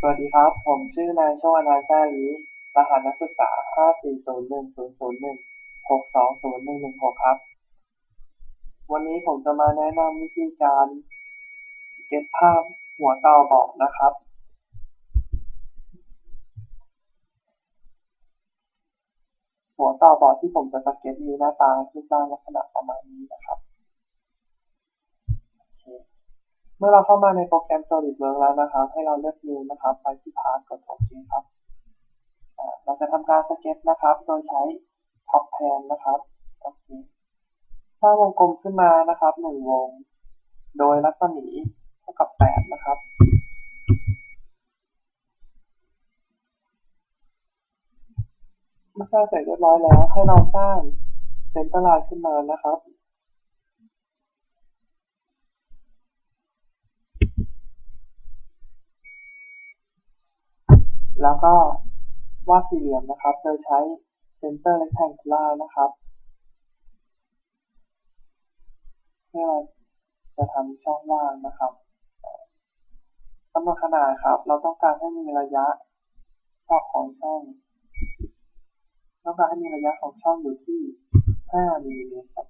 สวัสดีครับ ผมชื่อนายโชวนาแซ่ลีรหัสนักศึกษา 5401001620116 ครับ วันนี้ผมจะมาแนะนำวิธีการเก็บภาพหัวเตาบอกนะครับ หัวเตาบอร์ดที่ผมจะสเก็ตมีหน้าตารูปร่างลักษณะประมาณนี้นะครับ เมื่อเราเข้ามาในโปรแกรม SolidWorks แล้วนะครับ ให้เราเลือก New นะครับ ไปที่ Path กดโอเครับ เราจะทำการสเก็ตนะครับ โดยใช้ Top Pan นะครับโอเคสร้างวงกลมขึ้นมานะครับหนึ่งวง โดยรัศมีเท่ากับ8นะครับเมื่อสร้างเสร็จเรียบร้อยแล้ว ให้เราสร้างเซนเตอร์ไลน์ขึ้นมานะครับ แล้ว ก็วาดสี่เหลี่ยมนะครับ โดยใช้ Center Rectangular นะครับเพื่อจะทำช่องว่างนะครับกำหนดขนาดครับ เราต้องการให้มีระยะรอบของช่องต้องการให้มีระยะของช่องอยู่ที่5มิลลิเมตรครับ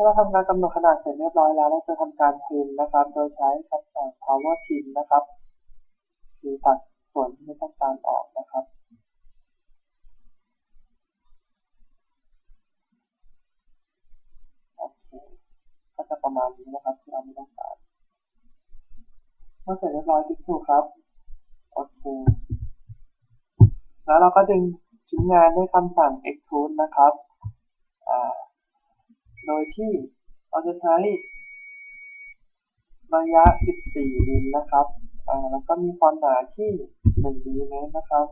มื่อเราทำการกำหนดขนาดเสร็จเรียบร้อยแล้วเราจะทำการพิมพ์นะครับ โดยใช้คำสั่ง power trim นะครับคือตัดส่วนที่ไม่ต้องการออกนะครับโอเคก็จะประมาณนี้นะครับที่เราไม่ต้องการเมื่อเสร็จเรียบร้อยติ๊กถูกครับโอเคแล้วเราก็ดึงชิ้นงานด้วยคำสั่ง extrude นะครับอ่า โดยที่เราจะใช้ระยะ 14มิลนะครับแล้วก็มีความหนาที่1มิลลิเมตรนะครับ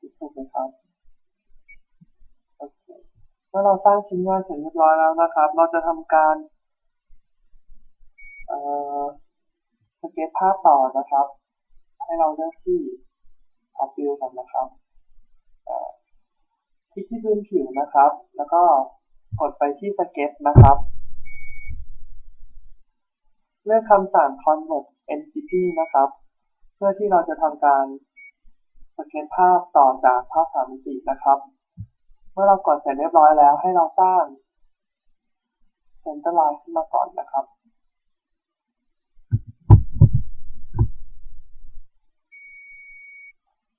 ติ๊กถูกเลยครับโอเคเมื่อเราสร้างชิ้นงานเสร็จเรียบร้อยแล้วนะครับ เราจะทำการสเก็ตภาพต่อนะครับ ให้เราเลือกที่ Top View ก่อนนะครับ ลิกที่พื้นผิวนะครับ แล้วก็กดไปที่สเก็ตนะครับ เลือกคำสั่ง convert entity นะครับ เพื่อที่เราจะทำการสเก็ตภาพต่อจากภาพสามมิตินะครับ เมื่อเรากดเสร็จเรียบร้อยแล้วให้เราสร้าง center line ขึ้นมาก่อนนะครับ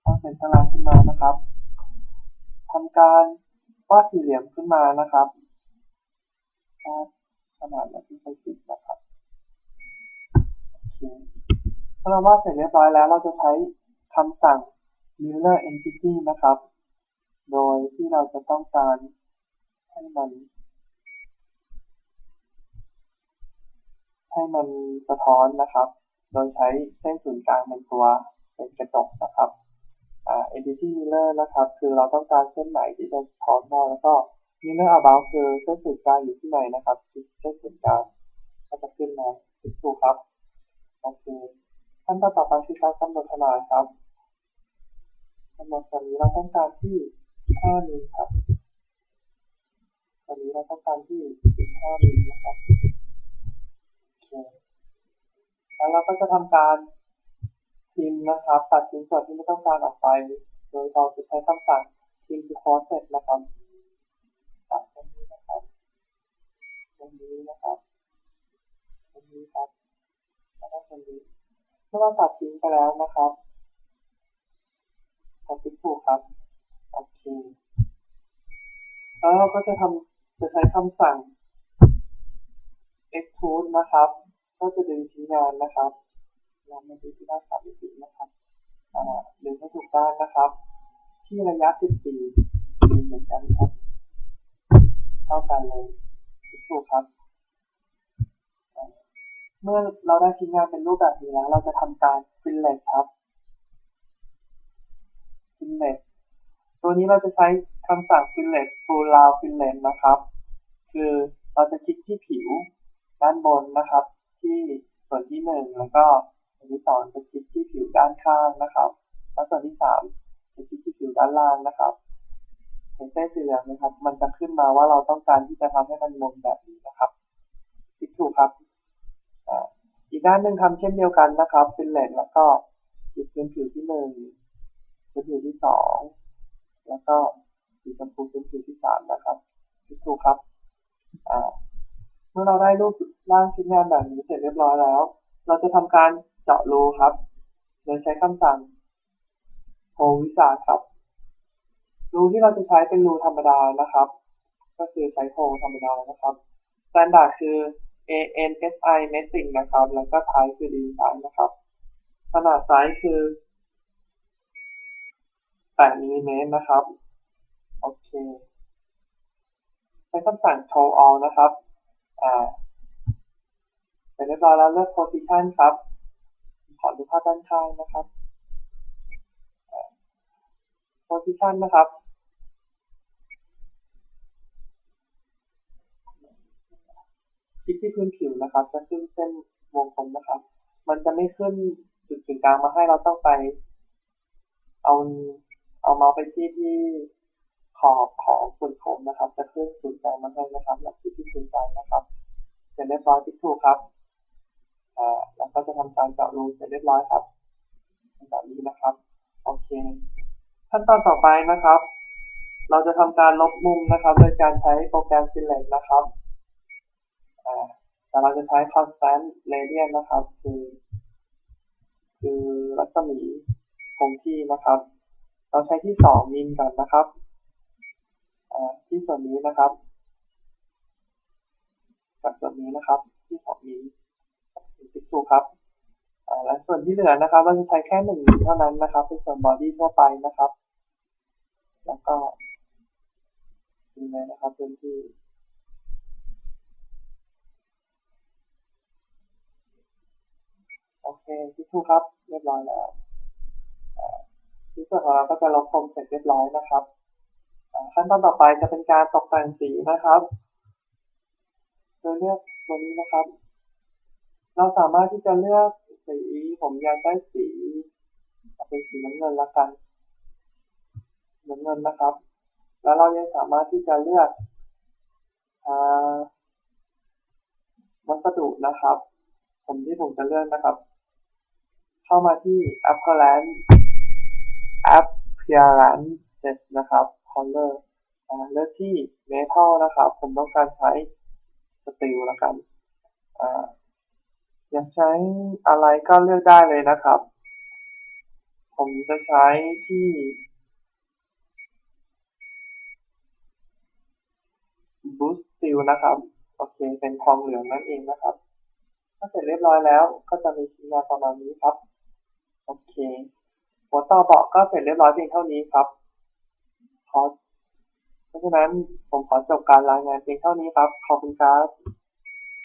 สร้าง center line ขึ้นมานะครับ ทำการวาดสี่เหลี่ยมขึ้นมานะครับขนาดแบบที่ไปสิบนะครับโอเคเมื่อเราวาดเสร็จเรียบร้อยแล้ว เราจะใช้คำสั่ง mirror entity นะครับ โดยที่เราจะต้องการให้มันให้มันสะท้อนนะครับ โดยใช้เส้นศูนย์กลางเป็นตัวเป็นกระจกนะครับ entity mirror นะครับ คือเราต้องการเส้นไหนที่จะถอนมาแล้วก็ mirror about คือเส้นศูนย์กลางอยู่ที่ไหนนะครับเส้นศูนย์กลางก็จะขึ้นมาถูกครับโอเคขั้นตอนต่อไปคือการกำหนดขนาดครับกำหนดตอนนี้เราต้องการที่5มิลครับตอนนี้เราต้องการที่15มิลนะครับโอเคแล้วเราก็จะทำการ พิมพ์นะครับตัดชิ้นส่วนที่ไม่ต้องการออกไป โดยเราจะใช้คำสั่ง trim to offset นะครับตัดตรงนี้นะครับตรงนี้นะครับตรงนี้ครับแล้วก็ตรงนี้เมื่อเราตัดทิ้งไปแล้วนะครับกดติ๊กถูกครับโอเคแล้วเราก็จะทำจะใช้คำสั่ง extrude นะครับ ก็จะดึงชิ้นงานนะครับ เรามาดูที่ด้านสามมิตินะครับดึงให้ถูกด้านนะครับ ที่ระยะ14มิลเหมือนกันครับ เท่ากันเลยถูกครับ เมื่อเราได้ชิ้นงานเป็นรูปแบบนี้แล้ว เราจะทำการฟิลเลตครับฟิลเลตตัวนี้เราจะใช้คำสั่งฟิลเลต full round fillet นะครับ คือเราจะคลิกที่ผิวด้านบนนะครับ ที่ส่วนที่หนึ่งแล้วก็ ส่วนที่สองจะคลิกที่ผิวด้านข้างนะครับแล้วส่วนที่สามจะคลิกที่ผิวด้านล่างนะครับเห็นเส้นสีเหลืองนะครับ มันจะขึ้นมาว่าเราต้องการที่จะทำให้มันวนแบบนี้นะครับคลิกถูกครับอีกด้านหนึ่งทำเช่นเดียวกันนะครับเป็นเลนแล้วก็หยิบพื้นผิวที่หนึ่งพื้นผิวที่สองแล้วก็สีชมพูพื้นผิวที่สามนะครับคลิกถูกครับเมื่อเราได้รูปร่างชิ้นงานแบบนี้เสร็จเรียบร้อยแล้ว เราจะทำการ เจาะรูครับ โดยใช้คำสั่งโฮวิสาครับ รูที่เราจะใช้เป็นรูธรรมดานะครับ ก็คือใช้โฮธรรมดานะครับ s t นดาร์ดคือ ANSI Messing นะครับ แล้วก็ไทป์คือ Design นะครับ ขนาดไซส์คือ8มิลลิเมตรนะครับ โอเค ใช้คำสั่ง show all นะครับ อ่าเสร็จเรียบร้อยแล้วเลือก position ครับ ขอดูภาพด้านข้างนะครับ position นะครับ คลิกที่พื้นผิวนะครับ จะขึ้นเส้นวงกลมนะครับ มันจะไม่ขึ้นจุดกึ่งกลางมาให้เราต้องไป เอาเอาเมาส์ไปที่ที่ขอบของส่วนโค้งนะครับ จะขึ้นศูนย์กลางมาให้นะครับแล้วคลิกที่ศูนย์กลางนะครับเสร็จเรียบร้อยคลิกถูกครับ จะทำการเจาะรูเสร็จเรียบร้อยครับแบบนี้นะครับ โอเค ขั้นตอนต่อไปนะครับ เราจะทำการลบมุมนะครับ โดยการใช้โปรแกรม Select นะครับแต่เราจะใช้ constant radian นะครับ คือ คือรัศมีคงที่นะครับ เราใช้ที่2มิลก่อนนะครับที่ส่วนนี้นะครับกับส่วนนี้นะครับ ที่2มิลติดถูกครับ และส่วนที่เหลือนะครับ เราจะใช้แค่1มิลเท่านั้นนะครับ เป็นส่วนบอดี้ทั่วไปนะครับ แล้วก็ดูเลยนะครับพื้นที่โอเคที่ถูครับ เรียบร้อยแล้วที่ส่วนของเราก็จะลบคมเสร็จเรียบร้อยนะครับขั้นตอนต่อไปจะเป็นการตกแต่งสีนะครับโดยเลือกตัวนี้นะครับ เราสามารถที่จะเลือก สี ผมอยากได้สีเป็นสีน้ำเงินละกันน้ำเงินนะครับ แล้วเรายังสามารถที่จะเลือกวัสดุนะครับ ผมที่ผมจะเลือกนะครับ เข้ามาที่ appearance appearance นะครับ color เลือกที่ metal นะครับ ผมต้องการใช้ steel แล้วกัน อยากใช้อะไรก็เลือกได้เลยนะครับ ผมจะใช้ที่ boost steel นะครับ โอเค เป็นทองเหลืองนั่นเองนะครับ ถ้าเสร็จเรียบร้อยแล้วก็จะมีชิ้นงานประมาณนี้ครับ โอเค หัวต่อเบาะก็เสร็จเรียบร้อยเพียงเท่านี้ครับขอเพราะฉะนั้นผมขอจบการรายงานเพียงเท่านี้ครับ ขอบคุณครับ